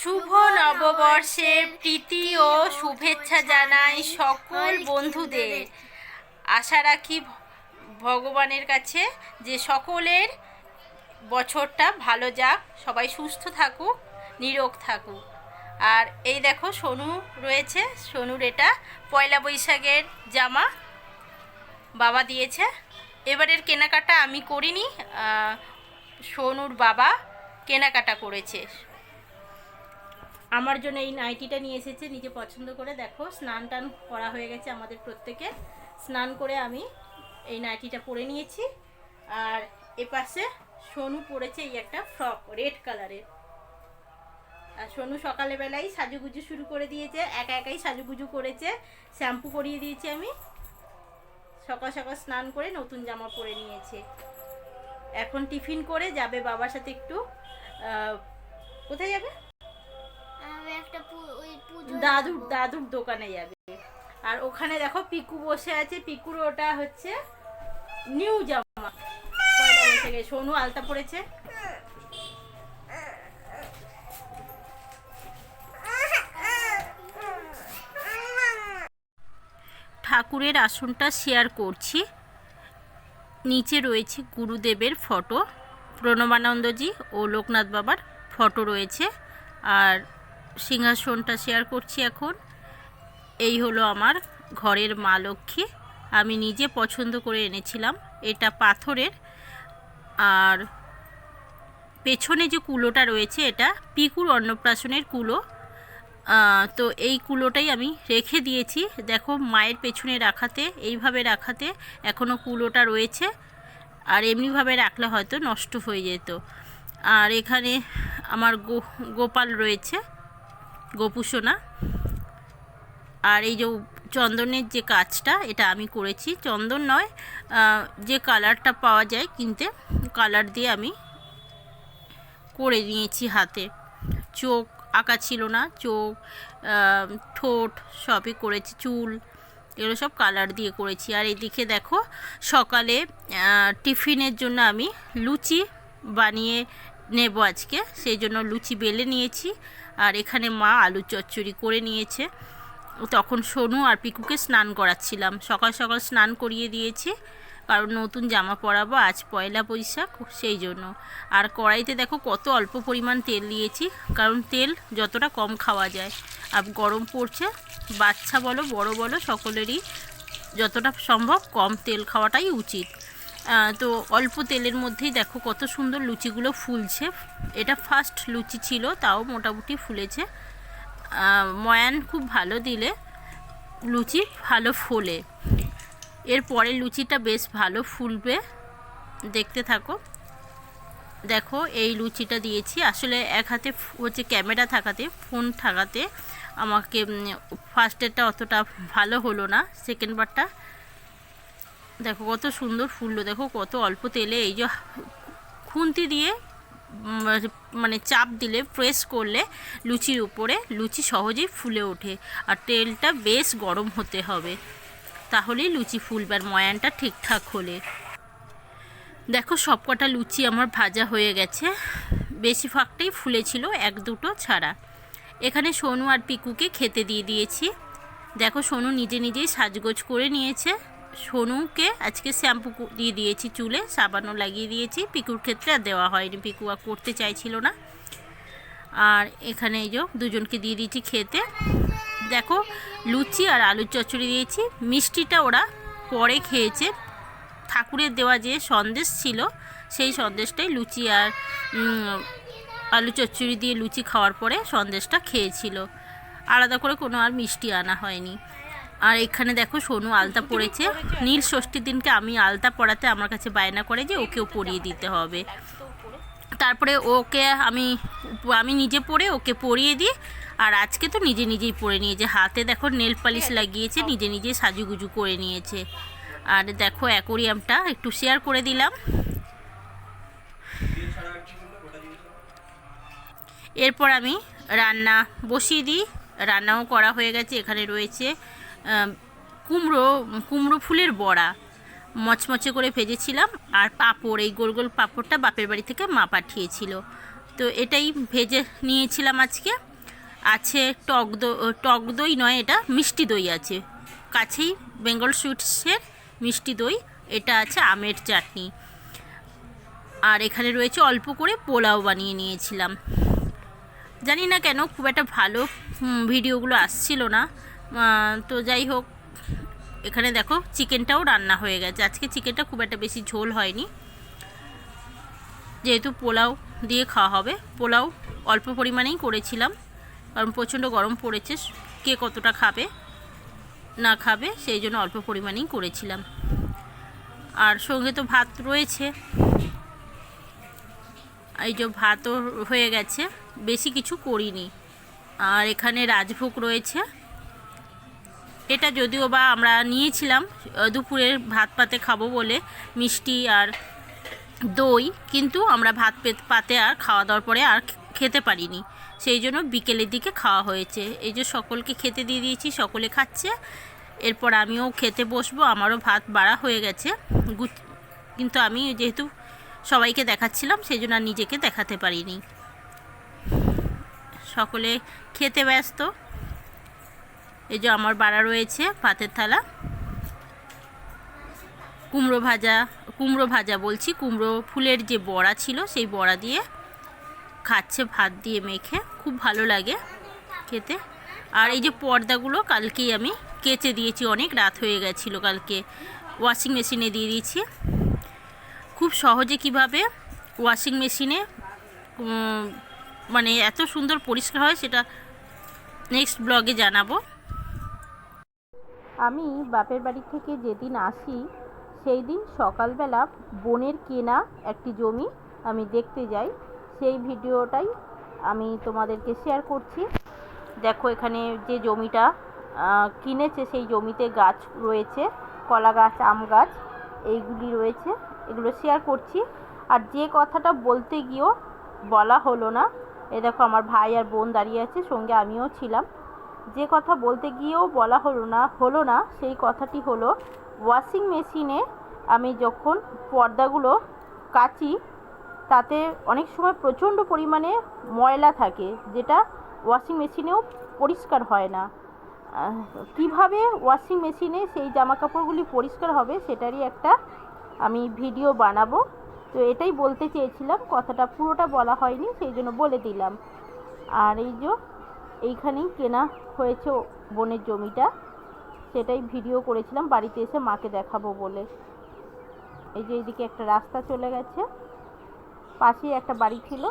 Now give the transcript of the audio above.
শুভ নববর্ষের প্রীতি ও শুভেচ্ছা জানাই সকল বন্ধুদের। আশা রাখি ভগবানের কাছে যে সকলের বছরটা ভালো যাক, সবাই সুস্থ থাকুক, নিরোগ থাকুক। আর এই দেখো সোনু রয়েছে, সোনুর এটা পয়লা বৈশাখের জামা বাবা দিয়েছে। এবারের কেনাকাটা আমি করিনি সোনুর বাবা কেনাকাটা করেছে। আমার জন্য এই নাইটিটা নিয়ে এসেছে, নিজে পছন্দ করে দেখো, স্নান টান করা হয়ে গেছে আমাদের প্রত্যেকে। স্নান করে আমি এই নাইটিটা পরে নিয়েছি। আর এপাশে সোনু পরেছে এই একটা ফ্রক, রেড কালারের। আর সোনু সকালবেলাই সাজুগুজু শুরু করে দিয়েছে, একা একাই সাজুগুজু করেছে, শ্যাম্পু করিয়ে দিয়েছি আমি। সকাল সকাল স্নান করে নতুন জামা পরে নিয়েছে। এখন টিফিন করে যাবে বাবার সাথে একটু কোথায় যাবে? দাদুর দাদুর দোকানে যাবে। আর ওখানে দেখো পিকু বসে আছে। পিকুর ওটা হচ্ছে নিউ জামা। বৈশাখে সোনু আলতা পড়েছে ঠাকুরের আসনটা শেয়ার করছি। নিচে রয়েছে গুরুদেবের ফটো প্রণবানন্দজি ও লোকনাথ বাবার ফটো রয়েছে। আর সিংহাসনটা শেয়ার করছি এখন। এই হলো আমার ঘরের মা লক্ষ্মী। আমি নিজে পছন্দ করে এনেছিলাম। এটা পাথরের। আর পেছনে যে কুলোটা রয়েছে এটা পিকুর অন্নপ্রাশনের কুলো। তো এই কুলোটাই আমি রেখে দিয়েছি। দেখো মায়ের পেছনে রাখাতে, এইভাবে রাখাতে এখনও কুলোটা রয়েছে। আর এমনিভাবে রাখলে হয়তো নষ্ট হয়ে যেত। আর এখানে আমার গো, গোপাল রয়েছে। গোপুসোনা আর এই যে চন্দনের যে কাজটা, এটা আমি করেছি। চন্দন নয় যে কালারটা পাওয়া যায় কিনতে, কালার দিয়ে আমি করে নিয়েছি হাতে। চোখ আঁকা ছিল না, চোখ ঠোঁট সবই করেছি, চুল, এগুলো সব কালার দিয়ে করেছি। আর এদিকে দেখো, সকালে টিফিনের জন্য আমি লুচি বানিয়ে নেব আজকে। সেই জন্য লুচি বেলে নিয়েছি। আর এখানে মা আলু চচ্চড়ি করে নিয়েছে। তখন সোনু আর পিকুকে স্নান করাচ্ছিলাম। সকাল সকাল স্নান করিয়ে দিয়েছি। কারণ নতুন জামা পরাবো, আজ পয়লা বৈশাখ, সেই জন্য। আর কড়াইতে দেখো কত অল্প পরিমাণ তেল দিয়েছি কারণ তেল যতটা কম খাওয়া যায়। আর গরম পড়ছে। বাচ্চা বলো, বড় বলো, সকলেরই যতটা সম্ভব কম তেল খাওয়াটাই উচিত। তো অল্প তেলের মধ্যেই দেখো কত সুন্দর লুচিগুলো ফুলছে। এটা ফার্স্ট লুচি ছিল, তাও মোটামুটি ফুলেছে। ময়ান খুব ভালো দিলে লুচি ভালো ফোলে। এর পরে লুচিটা বেশ ভালো ফুলবে। দেখতে থাকো। দেখো, এই লুচিটা দিয়েছি। আসলে এক হাতে হচ্ছে ক্যামেরা থাকাতে, ফোন থাকাতে আমাকে ফার্স্টেরটা অতটা ভালো হলো না সেকেন্ড বারটা দেখো কত সুন্দর ফুললো, দেখো কত অল্প তেলে এই যে খুন্তি দিয়ে মানে চাপ দিলে প্রেস করলে লুচির উপরে, লুচি সহজেই ফুলে ওঠে। আর তেলটা বেশ গরম হতে হবে, তাহলেই লুচি ফুলবে আর ময়ানটা ঠিকঠাক হলে। দেখো সবকটা লুচি আমার ভাজা হয়ে গেছে, বেশিরভাগটাই ফুলেছিল এক দুটো ছাড়া। এখানে সোনু আর পিকুকে খেতে দিয়ে দিয়েছি। দেখো সোনু নিজে নিজেই সাজগোজ করে নিয়েছে। সোনুকে আজকে শ্যাম্পু দিয়ে দিয়েছি চুলে, সাবানও লাগিয়ে দিয়েছি। পিকুর ক্ষেত্রে আর দেওয়া হয়নি, পিকু আর করতে চাইছিল না। আর এখানে এই যে দুজনকে দিয়ে দিয়েছি খেতে। দেখো, লুচি আর আলুর চচ্চড়ি দিয়েছি। মিষ্টিটা ওরা পরে খেয়েছে। ঠাকুরের দেওয়া যে সন্দেশ ছিল, সেই সন্দেশটাই লুচি আর আলু চচ্চড়ি দিয়ে লুচি খাওয়ার পরে সন্দেশটা খেয়েছিল। আলাদা করে কোনো আর মিষ্টি আনা হয়নি। আর এখানে দেখো সোনু আলতা পড়েছে নীল ষষ্ঠীর দিনকে আমি আলতা পড়াতে আমার কাছে বায়না করে যে ওকেও পরিয়ে দিতে হবে। তারপরে ওকে আমি আমি নিজে পরে ওকে পরিয়ে দিই। আর আজকে তো নিজে নিজেই পরে নিয়েছে। হাতে দেখো নেল পালিশ লাগিয়েছে, নিজে নিজে সাজুগুজু করে নিয়েছে। আর দেখো অ্যাকোরিয়ামটা একটু শেয়ার করে দিলাম। এরপর আমি রান্না বসিয়ে দিই। রান্নাও করা হয়ে গেছে, এখানে রয়েছে কুমড়ো কুমড়ো ফুলের বড়া মচমচে করে ভেজেছিলাম আর পাঁপড়, এই গোল গোল পাঁপড়টা বাপের বাড়ি থেকে মা পাঠিয়েছিল। তো এটাই ভেজে নিয়েছিলাম আজকে। আছে টক দই টক দই নয় এটা, মিষ্টি দই আছে। কাছেই বেঙ্গল সুইটসের মিষ্টি দই, এটা আছে আমের চাটনি। আর এখানে রয়েছে অল্প করে পোলাও বানিয়ে নিয়েছিলাম। জানি না কেন, খুব একটা ভালো ভিডিওগুলো আসছিল না। তো যাই হোক, এখানে দেখো চিকেনটাও রান্না হয়ে গেছে। আজকে চিকেনটা খুব একটা বেশি ঝোল হয়নি। যেহেতু পোলাও দিয়ে খাওয়া হবে, পোলাও অল্প পরিমাণেই করেছিলাম, কারণ প্রচণ্ড গরম পড়েছে, কে কতটা খাবে, না খাবে, সেই জন্য অল্প পরিমাণেই করেছিলাম। আর সঙ্গে তো ভাত রয়েছে। এই যে ভাতও হয়ে গেছে, বেশি কিছু করিনি। আর এখানে রাজভোগ রয়েছে। এটা যদিও বা আমরা নিয়েছিলাম দুপুরের ভাত পাতে খাব বলে, মিষ্টি আর দই, কিন্তু আমরা ভাত পাতে আর খাওয়া দাওয়ার পরে আর খেতে পারিনি। সেই জন্য বিকেলের দিকে খাওয়া হয়েছে। এই যে সকলকে খেতে দিয়ে দিয়েছি, সকলে খাচ্ছে। এরপর আমিও খেতে বসবো, আমারও ভাত বাড়া হয়ে গুছ- কিন্তু আমি যেহেতু সবাইকে দেখাচ্ছিলাম, সেই জন্য আর নিজেকে দেখাতে পারিনি। সকলে খেতে ব্যস্ত। এই যে আমার বাড়া রয়েছে, ভাতের থালা। কুমড়ো ভাজা কুমড়ো ভাজা বলছি, কুমড়ো ফুলের যে বড়া ছিল, সেই বড়া দিয়ে খাচ্ছে ভাত দিয়ে মেখে, খুব ভালো লাগে খেতে। আর এই যে পর্দাগুলো কালকেই আমি কেচে দিয়েছি অনেক, রাত হয়ে গেছিল কালকে। ওয়াশিং মেশিনে দিয়ে দিয়েছি। খুব সহজে কীভাবে ওয়াশিং মেশিনে মানে এত সুন্দর পরিষ্কার হয় সেটা নেক্সট ব্লগে জানাব। আমি বাপের বাড়ি থেকে যেদিন আসি সেই দিন সকালবেলা বোনের কেনা একটি জমি আমি দেখতে যাই। সেই ভিডিওটাই আমি তোমাদেরকে শেয়ার করছি। দেখো এখানে যে জমিটা কিনেছে সেই জমিতে গাছ রয়েছে, কলা গাছ, আম গাছ, এইগুলি রয়েছে, এগুলো শেয়ার করছি। আর যে কথাটা বলতে গিয়েও বলা হলো না, এ দেখো আমার ভাই আর বোন দাঁড়িয়ে আছে, সঙ্গে আমিও ছিলাম। যে কথা বলতে গিয়েও বলা হলো না হলো না, সেই কথাটি হলো ওয়াশিং মেশিনে আমি যখন পর্দাগুলো কাচি, তাতে অনেক সময় প্রচণ্ড পরিমাণে ময়লা থাকে, যেটা ওয়াশিং মেশিনেও পরিষ্কার হয় না। কীভাবে ওয়াশিং মেশিনে সেই জামা কাপড়গুলি পরিষ্কার হবে সেটারই একটা আমি ভিডিও বানাবো। তো এটাই বলতে চেয়েছিলাম, কথাটা পুরোটা বলা হয়নি, সেই জন্য বলে দিলাম। আর এই যে এইখানেই কেনা হয়েছে বনের জমিটা। সেটাই ভিডিও করেছিলাম, বাড়িতে এসে মাকে দেখাবো বলে। এই যে এইদিকে একটা রাস্তা চলে গেছে, পাশেই একটা বাড়ি ছিল।